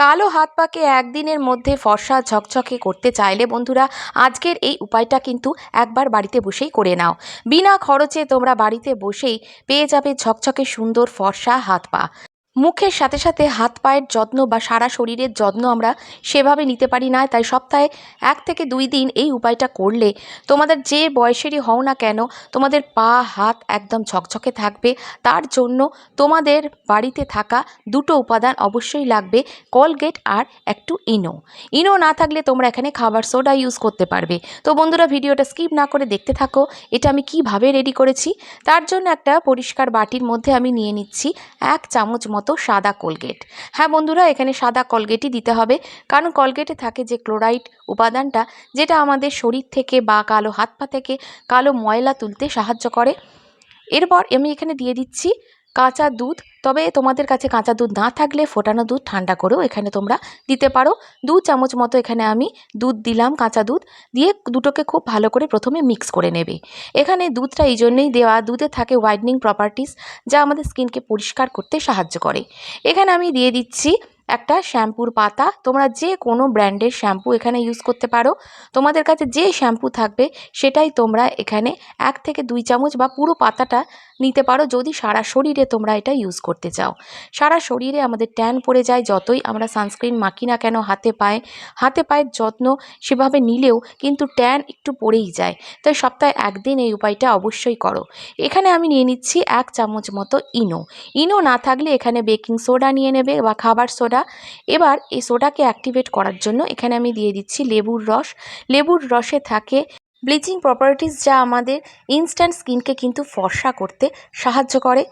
কালো হাত পাকে একদিনের মধ্যে ফর্সা ঝকঝকে করতে চাইলে বন্ধুরা, আজকের এই উপায়টা কিন্তু একবার বাড়িতে বসেই করে নাও। বিনা খরচে তোমরা বাড়িতে বসেই পেয়ে যাবে ঝকঝকে সুন্দর ফর্সা হাত পা মুখের সাথে সাথে হাত পায়ের যত্ন বা সারা শরীরের যত্ন আমরা সেভাবে নিতে পারি না, তাই সপ্তাহে এক থেকে দুই দিন এই উপায়টা করলে তোমাদের যে বয়সেরই হও না কেন, তোমাদের পা, হাত একদম ঝকঝকে থাকবে। তার জন্য তোমাদের বাড়িতে থাকা দুটো উপাদান অবশ্যই লাগবে, কলগেট আর একটু ইনো। ইনো না থাকলে তোমরা এখানে খাবার সোডা ইউজ করতে পারবে। তো বন্ধুরা, ভিডিওটা স্কিপ না করে দেখতে থাকো, এটা আমি কীভাবে রেডি করেছি? তার জন্য একটা পরিষ্কার বাটির মধ্যে আমি নিয়ে নিচ্ছি এক চামচ মতো সাদা কোলগেট। হ্যাঁ বন্ধুরা, এখানে সাদা কলগেটই দিতে হবে। কারণ কলগেটে থাকে যে ক্লোরাইড উপাদানটা, যেটা আমাদের শরীর থেকে বা কালো হাত পা থেকে কালো ময়লা তুলতে সাহায্য করে। এরপর আমি এখানে দিয়ে দিচ্ছি কাঁচা দুধ, তবে তোমাদের কাছে কাঁচা দুধ না থাকলে ফোটানো দুধ ঠান্ডা করেও এখানে তোমরা দিতে পারো। দু চামচ মতো এখানে আমি দুধ দিলাম, কাঁচা দুধ। দিয়ে দুটোকে খুব ভালো করে প্রথমে মিক্স করে নেবে। এখানে দুধটা এই জন্যই দেওয়া, দুধে থাকে হোয়াইটনিং প্রপার্টিস যা আমাদের স্কিনকে পরিষ্কার করতে সাহায্য করে। এখানে আমি দিয়ে দিচ্ছি একটা শ্যাম্পুর পাতা। তোমরা যে কোনো ব্র্যান্ডের শ্যাম্পু এখানে ইউজ করতে পারো। তোমাদের কাছে যে শ্যাম্পু থাকবে, সেটাই তোমরা এখানে এক থেকে দুই চামচ বা পুরো পাতাটা নিতে পারো যদি সারা শরীরে তোমরা এটা ইউজ করতে চাও। সারা শরীরে আমাদের ট্যান পড়ে যায় যতই আমরা সানস্ক্রিন মাখি না কেন, হাতে পায়ে। হাতে পায়ের যত্ন সেভাবে নিলেও কিন্তু ট্যান একটু পড়েই যায়। তাই সপ্তাহে একদিন এই উপায়টা অবশ্যই করো। এখানে আমি নিয়ে নিচ্ছি এক চামচ মতো ইনো। ইনো না থাকলে এখানে বেকিং সোডা নিয়ে নেবে বা খাবার সোডা এবার এই সোডাকে অ্যাক্টিভেট করার জন্য এখানে আমি দিয়ে দিচ্ছি লেবুর রস। লেবুর রসে থাকে ব্লিচিং প্রপার্টিস যা আমাদের ইনস্ট্যান্ট স্কিনকে কিন্তু ফর্সা করতে সাহায্য করে।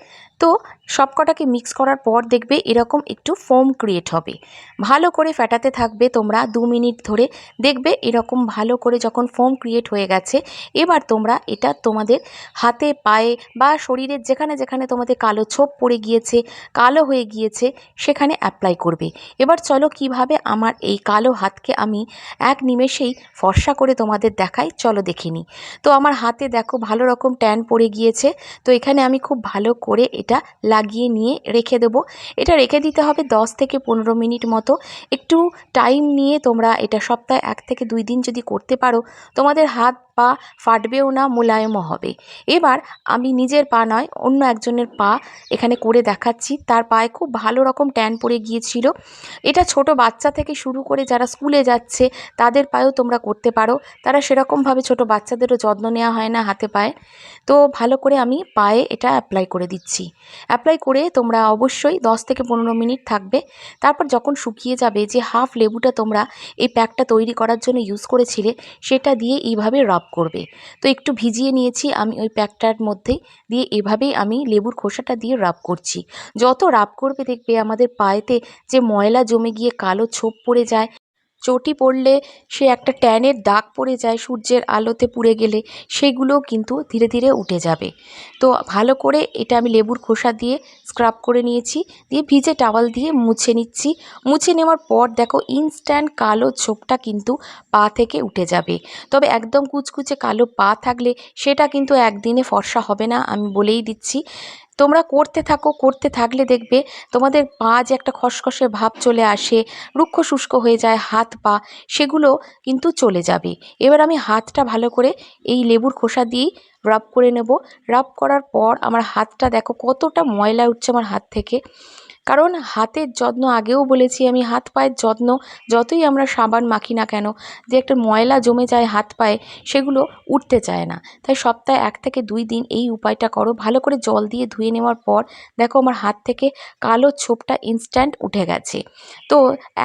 তো সবকটাকে মিক্স করার পর দেখবে এরকম একটু ফোম ক্রিয়েট হবে। ভালো করে ফ্যাটাতে থাকবে তোমরা দু মিনিট ধরে। দেখবে এরকম ভালো করে যখন ফোম ক্রিয়েট হয়ে গেছে, এবার তোমরা এটা তোমাদের হাতে, পায়ে বা শরীরের যেখানে যেখানে তোমাদের কালো ছোপ পড়ে গিয়েছে, কালো হয়ে গিয়েছে, সেখানে অ্যাপ্লাই করবে। এবার চলো কীভাবে আমার এই কালো হাতকে আমি এক নিমেষেই ফর্সা করে তোমাদের দেখাই, চলো দেখে নিই তো আমার হাতে দেখো ভালো রকম ট্যান পড়ে গিয়েছে, তো এখানে আমি খুব ভালো করে এটা লাগিয়ে নিয়ে রেখে দেব। এটা রেখে দিতে হবে দশ থেকে পনেরো মিনিট মতো। একটু টাইম নিয়ে তোমরা এটা সপ্তাহে এক থেকে দুই দিন যদি করতে পারো, তোমাদের হাত পা ফাটবেও না, মোলায়েমও হবে। এবার আমি নিজের পা নয়, অন্য একজনের পা এখানে করে দেখাচ্ছি। তার পায়ে খুব ভালো রকম ট্যান পড়ে গিয়েছিল। এটা ছোট বাচ্চা থেকে শুরু করে যারা স্কুলে যাচ্ছে, তাদের পায়েও তোমরা করতে পারো। তারা সেরকমভাবে ছোট বাচ্চাদেরও যত্ন নেওয়া হয় না হাতে পায়ে। তো ভালো করে আমি পায়ে এটা অ্যাপ্লাই করে দিচ্ছি। অ্যাপ্লাই করে তোমরা অবশ্যই দশ থেকে পনেরো মিনিট থাকবে। তারপর যখন শুকিয়ে যাবে, যে হাফ লেবুটা তোমরা এই প্যাকটা তৈরি করার জন্য ইউজ করেছিলে, সেটা দিয়ে এইভাবে রাব করবে। তো একটু ভিজিয়ে নিয়েছি, আমি ওই প্যাকটার মধ্যে দিয়ে এভাবেই আমি লেবুর খোসাটা দিয়ে রাব করছি। যত রাব করবে দেখবে আমাদের পায়েতে যে ময়লা জমে গিয়ে কালো ছোপ পড়ে যায় চটি পড়লে সে একটা ট্যানের দাগ পড়ে যায় সূর্যের আলোতে পুড়ে গেলে, সেগুলোও কিন্তু ধীরে ধীরে উঠে যাবে। তো ভালো করে এটা আমি লেবুর খোসা দিয়ে স্ক্রাব করে নিয়েছি, দিয়ে ভিজে টাওয়াল দিয়ে মুছে নিচ্ছি। মুছে নেওয়ার পর দেখো ইনস্ট্যান্ট কালো ছোপটা কিন্তু পা থেকে উঠে যাবে। তবে একদম কুচকুচে কালো পা থাকলে সেটা কিন্তু একদিনে ফর্সা হবে না, আমি বলেই দিচ্ছি। তোমরা করতে থাকো, করতে থাকলে দেখবে তোমাদের পা যে একটা খসখসে ভাব চলে আসে, রুক্ষ শুষ্ক হয়ে যায়, হাত, পা, সেগুলো কিন্তু চলে যাবে। এবার আমি হাতটা ভালো করে এই লেবুর খোসা দিয়েই রাব করে নেব। রাব করার পর আমার হাতটা দেখো কতটা ময়লা উঠছে আমার হাত থেকে। কারণ হাতের যত্ন আগেও বলেছি আমি, হাত পায়ের যত্ন যতই আমরা সাবান মাখি না কেন, যে একটা ময়লা জমে যায় হাত পায়ে সেগুলো উঠতে চায় না। তাই সপ্তাহে এক থেকে দুই দিন এই উপায়টা করো। ভালো করে জল দিয়ে ধুয়ে নেওয়ার পর দেখো আমার হাত থেকে কালো ছোপটা ইনস্ট্যান্ট উঠে গেছে। তো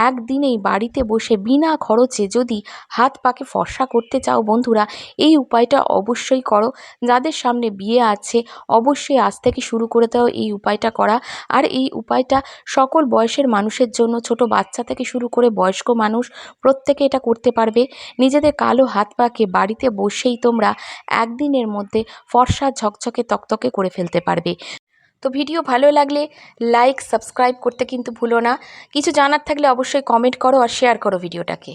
একদিনেই বাড়িতে বসে বিনা খরচে যদি হাত পাকে ফর্সা করতে চাও বন্ধুরা, এই উপায়টা অবশ্যই করো। যাদের সামনে বিয়ে আছে, অবশ্যই আজ থেকে শুরু করে দাও এই উপায়টা করা। আর এই উপায়টা সকল বয়সের মানুষের জন্য, ছোট বাচ্চা থেকে শুরু করে বয়স্ক মানুষ প্রত্যেকে এটা করতে পারবে। নিজেদের কালো হাত পাকে বাড়িতে বসেই তোমরা একদিনের মধ্যে ফর্সা ঝকঝকে তকতকে করে ফেলতে পারবে। তো ভিডিও ভালো লাগলে লাইক সাবস্ক্রাইব করতে কিন্তু ভুলো না। কিছু জানার থাকলে অবশ্যই কমেন্ট করো আর শেয়ার করো ভিডিওটাকে।